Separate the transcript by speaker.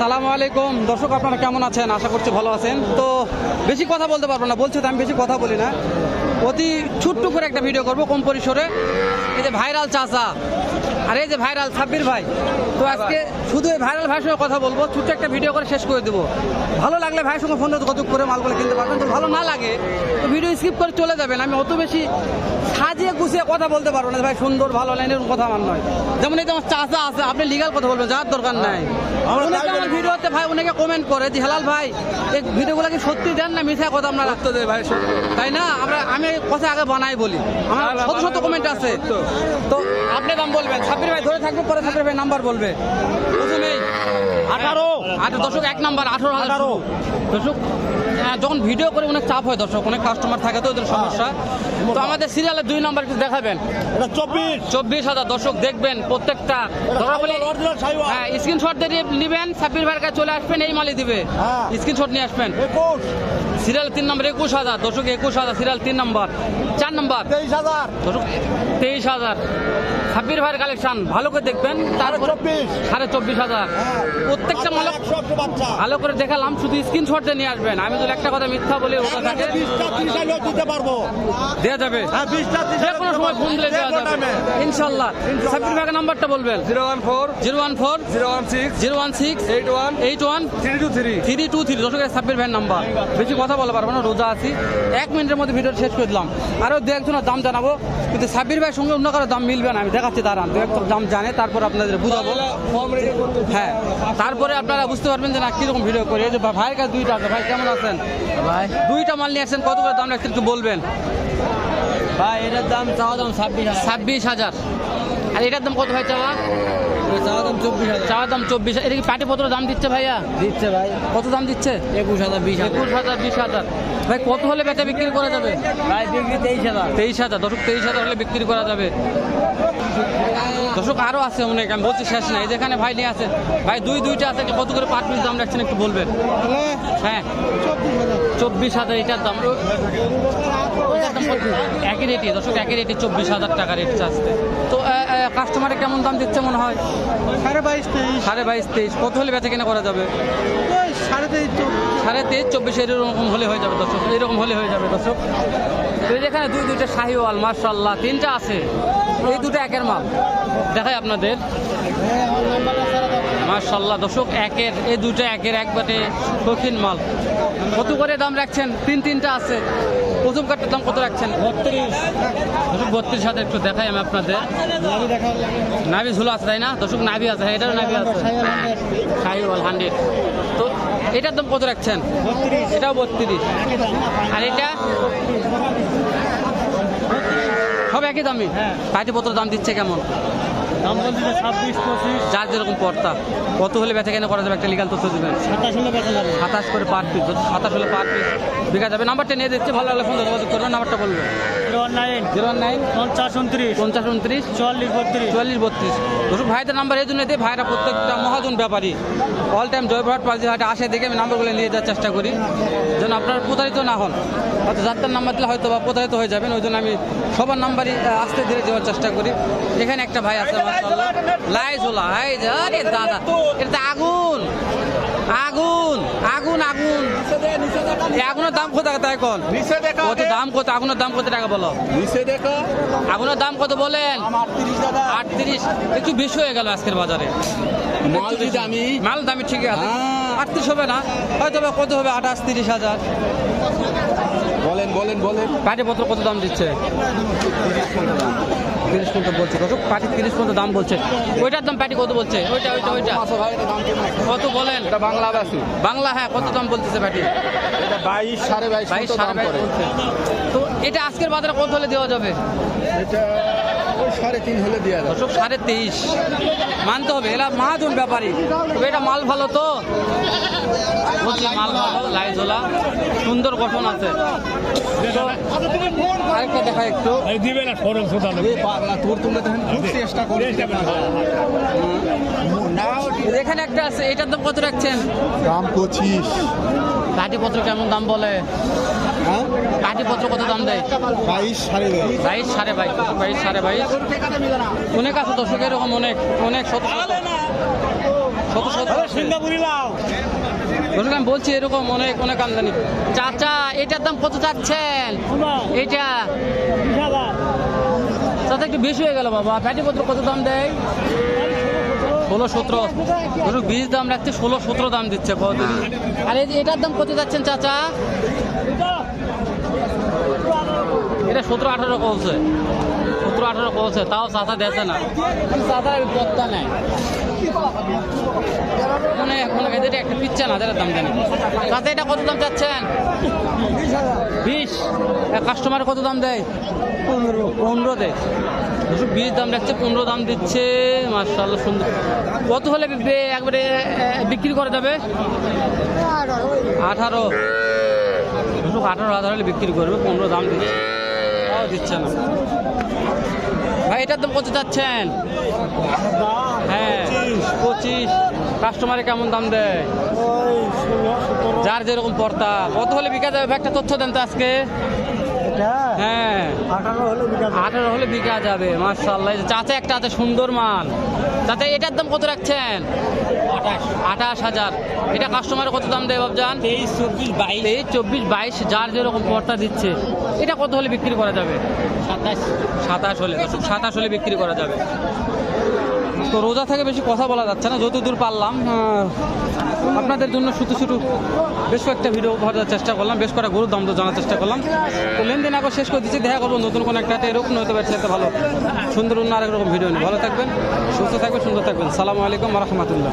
Speaker 1: সালাম আলাইকুম। দর্শক, আপনারা কেমন আছেন? আশা করছি ভালো আছেন। তো বেশি কথা বলতে পারব না। বলছে তো আমি বেশি কথা বলি না। অতি ছোট্ট করে একটা ভিডিও করব কম পরিসরে। এই যে ভাইরাল চাচা। আর এই যে ভাইরাল সাব্বির ভাই। তো আজকে শুধু এই ভাইরাল ভাইয়ের সঙ্গে কথা বলব। ছোট্ট একটা ভিডিও করে শেষ করে দেবো। ভালো লাগলে ভাইয়ের সঙ্গে ফোন যোগাযোগ করে মালগুলো কিনতে পারবেন? তো ভালো না লাগে, তো ভিডিও স্কিপ করে চলে যাবেন। আমি অত বেশি সাজিয়ে গুছিয়ে কথা বলতে পারব না ভাই সুন্দর ভালো লাইন এরকম কথা আমার নয়। যেমন এই আমার চাচা আছে আপনি লিগাল কথা বলবেন যাওয়ার দরকার নাই। আমার ভিডিওতে ভাই অনেকে কমেন্ট করে যে হেলাল ভাই এই ভিডিওগুলো কি সত্যি দেন না মিথ্যা কথা আমরা রাখতে দেয় ভাই তাই না? আমরা আমি কথা আগে বানাই বলি। আমার শত শত কমেন্ট আছে। তো আপনি দাম বলবেন। সাব্বির ভাই ধরে থাকবে পরে সাব্বির ভাই নাম্বার বলবে। প্রথমেই
Speaker 2: আঠারো।
Speaker 1: আঠারো। দশক এক নাম্বার আঠারো
Speaker 2: আঠারো।
Speaker 1: দর্শক আহ, যখন ভিডিও করে অনেক চাপ হয় দর্শক অনেক কাস্টমার থাকে তো ওদের সমস্যা। তো আমাদের সিরিয়ালে দুই নম্বর কিছু দেখাবেন?
Speaker 2: এটা চব্বিশ।
Speaker 1: চব্বিশ হাজার দর্শক দেখবেন প্রত্যেকটা। ধরা বলি হ্যাঁ স্ক্রিনশট দিয়ে নেবেন সাব্বির ভাইয়ের কাছে চলে আসবেন এই মালই দিবে।
Speaker 2: হ্যাঁ।
Speaker 1: স্ক্রিনশট নিয়ে আসবেন। সিরিয়াল তিন নম্বর একুশ হাজার দর্শক একুশ হাজার সিরিয়াল তিন নম্বর চার নম্বর
Speaker 2: তেইশ হাজার।
Speaker 1: দর্শক তেইশ হাজার। সাব্বির ভাইয়ের কালেকশন ভালো করে দেখবেন তারপর সাড়ে চব্বিশ হাজার।
Speaker 2: হ্যাঁ।
Speaker 1: প্রত্যেকটা মালক ভালো করে দেখালাম শুধু স্ক্রিনশট দিয়ে নিয়ে আসবেন। আমি যদি একটা কথা মিথ্যা বলে ওটা থাকে।
Speaker 2: দিতে পারব।
Speaker 1: দেওয়া যাবে।
Speaker 2: হ্যাঁ
Speaker 1: যে কোনো সময় ফোন দিলে দেওয়া যাবে। ইনশাল্লাহ। সাব্বির ভাইয়ের নাম্বারটা বলবেন।
Speaker 3: Zero one four.
Speaker 1: Zero one four.
Speaker 3: Zero one six.
Speaker 1: Zero one six.
Speaker 3: Eight one.
Speaker 1: Eight one.
Speaker 3: Three two three.
Speaker 1: Three two three. দর্শকের সাব্বির ভাইয়ের নাম্বার। বেশি কথা বলা পারব না রোজা আছি। এক মিনিটের মধ্যে ভিডিও শেষ করে দিলাম। আরও দু একজনের দাম জানাব। কিন্তু সাব্বির ভাইয়ের সঙ্গে অন্য কারও দাম মিলবে না। আমি দেখাচ্ছি দাঁড়ান। দু একটা দাম জানে তারপর আপনাদের বুঝাবো। হ্যাঁ। তারপরে আপনারা বুঝতে পারবেন যে না কীরকম ভিডিও করে। এই যে ভাইয়ের কাছে দুইটা আছে। ভাই কেমন আছেন?
Speaker 4: ভাই
Speaker 1: দুইটা মাল নিয়ে আসছেন কত করে দাম রাখছেন একটু বলবেন?
Speaker 4: ভাই এটার দাম চাওয়া দাম ছাব্বিশ
Speaker 1: ছাব্বিশ হাজার। আর এটার দাম কত ভাই চাওয়া?
Speaker 4: দাম চব্বিশ
Speaker 1: এটা কি পাটি দাম দিচ্ছে ভাইয়া?
Speaker 4: দিচ্ছে ভাই।
Speaker 1: কত দাম দিচ্ছে?
Speaker 4: একুশ হাজার বিশ
Speaker 1: একুশ হাজার বিশ হাজার। ভাই কত হলে বেচা বিক্রি করা যাবে?
Speaker 4: ভাই বিক্রি তেইশ হাজার।
Speaker 1: তেইশ হাজার দশক তেইশ হাজার হলে বিক্রি করা যাবে। দর্শক আরও আছে অনেক আমি বলছি শেষ নাই। যেখানে ভাই নিয়ে আছে ভাই দুই দুইটা আছে কত করে পাট পিস দাম রাখছেন একটু বলবেন? হ্যাঁ। চব্বিশ হাজার এটার দাম? একই রেটে দর্শক একই রেটে চব্বিশ হাজার টাকা রেট চাচ্ছে। তো কাস্টমারে কেমন দাম দিচ্ছে মনে হয়?
Speaker 3: সাড়ে বাইশ তেইশ।
Speaker 1: সাড়ে বাইশ তেইশ। কত হলে বেচা কেনা করা যাবে?
Speaker 3: সাড়ে তেইশ
Speaker 1: সাড়ে তেইশ চব্বিশ এরকম হলে হয়ে যাবে দর্শক। এরকম হলে হয়ে যাবে দর্শক। তো এখানে দুই দুইটা শাহিওয়াল মার্শাল্লাহ তিনটা আছে। এই দুটো একের মাল। দেখাই আপনাদের। মার্শাল্লাহ দর্শক একের এই দুটো একের একবারে শৌখিন মাল। কত করে দাম রাখছেন? তিন তিনটা আছে। প্রথম কাঠটার দাম কত রাখছেন?
Speaker 4: বত্রিশ।
Speaker 1: বত্রিশ হাজার একটু দেখাই আমি আপনাদের। নাভি ঝুলো আছে তাই না? দর্শক নাভি আছে এটারও নাভি আছে। শাহিওয়াল হান্ড্রেড। তো এটার দাম কত রাখছেন? এটাও বত্রিশ। আর এটা? সব একই দামি পাইটি পত্র দাম দিচ্ছে কেমন? যার যেরকম পর্তা কত হলে বেচা কেনা করা যাবে একটা লিগাল তথ্য দেবেন?
Speaker 4: সাতাশ
Speaker 1: করে পার পিস সাতাশ হলে পার পিস যাবে। নাম্বারটা নিয়ে দিচ্ছে ভালো লাগলে ফোন যোগাযোগ করবেন নাম্বারটা বলবেন। ভাইদের নাম্বার এই জন্য ভাইরা প্রত্যেকটা মহাজন ব্যাপারী। অল টাইম জয়পুরহাট পালজি হাটে আসে দেখে আমি নাম্বারগুলো নিয়ে যাওয়ার চেষ্টা করি। যেন আপনারা প্রতারিত না হন। হয়তো যাত্রার নাম্বার দিলে হয়তো বা প্রতারিত হয়ে যাবেন ওই জন্য আমি সবার নাম্বারই আস্তে ধীরে দেওয়ার চেষ্টা করি। এখানে একটা ভাই আছে হাই আরে দাদা এটা তো আগুন। আগুন আগুন আগুন। আগুনের দাম কত টাকা
Speaker 2: নিচে দেখা
Speaker 1: কত দাম কত আগুনের দাম কত টাকা বলো?
Speaker 2: নিচে দেখা
Speaker 1: আগুনের দাম কত বলেন?
Speaker 2: আটত্রিশ
Speaker 1: একটু বেশি হয়ে গেল আজকের বাজারে।
Speaker 2: মাল দামি
Speaker 1: মাল দামি। ঠিকই আছে।
Speaker 2: হ্যাঁ।
Speaker 1: আটত্রিশ হবে না হয়তো কত হবে? আঠাশ তিরিশ হাজার।
Speaker 2: বলেন বলেন বলেন।
Speaker 1: পাটিপত্র কত দাম দিচ্ছে? তিরিশ পর্যন্ত বলছে। কত পাটি তিরিশ পর্যন্ত দাম বলছে। ওইটার দাম পাটি কত বলছে? ওইটা ওইটা ওইটা। কত বলেন?
Speaker 2: এটা বাংলা বাসি।
Speaker 1: বাংলা হ্যাঁ কত দাম বলতেছে পাটি?
Speaker 2: এটা বাইশ সাড়ে বাইশ
Speaker 1: বাইশ সাড়ে বাইশ তো এটা আজকের বাজারে কত হলে দেওয়া যাবে?
Speaker 2: এটা সাড়ে তিন হলে দেওয়া যাবে।
Speaker 1: সাড়ে তেইশ। মানতে হবে এরা মহাজন ব্যাপারী। তবে এটা মাল ভালো তো। বলছি মাল ভালো লাইজোলা সুন্দর গঠন আছে। আরেকটা দেখা একটু।
Speaker 4: দিবে না সরল সোজা
Speaker 2: পাগলা তোর তোমরা তখন খুব চেষ্টা করছি
Speaker 1: এখানে একটা আছে এটার দাম কত রাখছেন?
Speaker 2: দাম পঁচিশ।
Speaker 1: কাঠিপত্র কেমন দাম বলে?
Speaker 2: হ্যাঁ?
Speaker 1: কাঠিপত্র কত দাম দেয়?
Speaker 2: বাইশ সাড়ে বাইশ।
Speaker 1: সাড়ে বাইশ বাইশ সাড়ে বাইশ। অনেক আছে দর্শক এরকম অনেক অনেক শত শত। শত সত্তর দর্শক আমি বলছি এরকম অনেক অনেক আমদানি। চাচা এটার দাম কত চাচ্ছেন? এটা চাচা একটু বেশি হয়ে গেল বাবা। প্যাটি পত্র কত দাম দেয়? ষোলো সতেরো। দর্শক বীজ দাম রাখছে ষোলো সতেরো দাম দিচ্ছে আর এই যে এটার দাম কত যাচ্ছেন চাচা? এটা সতেরো আঠারো বলছে সতেরো আঠারো বলছে তাও চাচা দেখে না। চাচা পত্তা নেয় মানে এখন এদের একটা পিচ্ছে না যারা দাম চাচা এটা কত দাম চাচ্ছেন? বিশ। কাস্টমার কত দাম দেয়? পনেরো। পনেরো দেয়। দুশো বিশ দাম রাখছে পনেরো দাম দিচ্ছে মার্শাল্লাহ সুন্দর। কত হলে একবারে বিক্রি করা যাবে? আঠারো। দুশো আঠারো হাজার হলে বিক্রি করবে, পনেরো দাম দিচ্ছে। দিচ্ছে না। ভাই, এটার দাম কত চাচ্ছেন? হ্যাঁ পঁচিশ। কাস্টমারে কেমন দাম দেয়? যার যেরকম পর্তা কত হলে বিকা যাবে? একটা তথ্য দেন তো আজকে। হ্যাঁ। আঠারো হলে বিকা যাবে। মার্শাল্লাহ চাচা একটা আছে সুন্দর মাল। চাচা এটার দাম কত রাখছেন? আঠাশ। হাজার। এটা কাস্টমার কত দাম দেয় বাবজান
Speaker 4: তেইশ চব্বিশ বাইশ।
Speaker 1: তেইশ চব্বিশ বাইশ যার যেরকম পর্তা দিচ্ছে। এটা কত হলে বিক্রি করা যাবে?
Speaker 4: সাতাশ।
Speaker 1: সাতাশ হলে সাতাশ হলে বিক্রি করা যাবে। তো রোজা থেকে বেশি কথা বলা যাচ্ছে না যতদূর পারলাম। আহ, আপনাদের জন্য শুধু শুধু বেশ কয়েকটা ভিডিও ভাজার চেষ্টা করলাম, বেশ কয়েকটা গরুর দাম তো জানার চেষ্টা করলাম। তো লেনদেন আগে শেষ করে দিচ্ছি, দেখা করব নতুন কোনো একটা এরকম হতে পারছে একটা ভালো। সুন্দর অন্য আরেক রকম ভিডিও নিয়ে। ভালো থাকবেন, সুস্থ থাকবেন, সুন্দর থাকবেন। সালামু আলাইকুম রহমতুল্লাহ।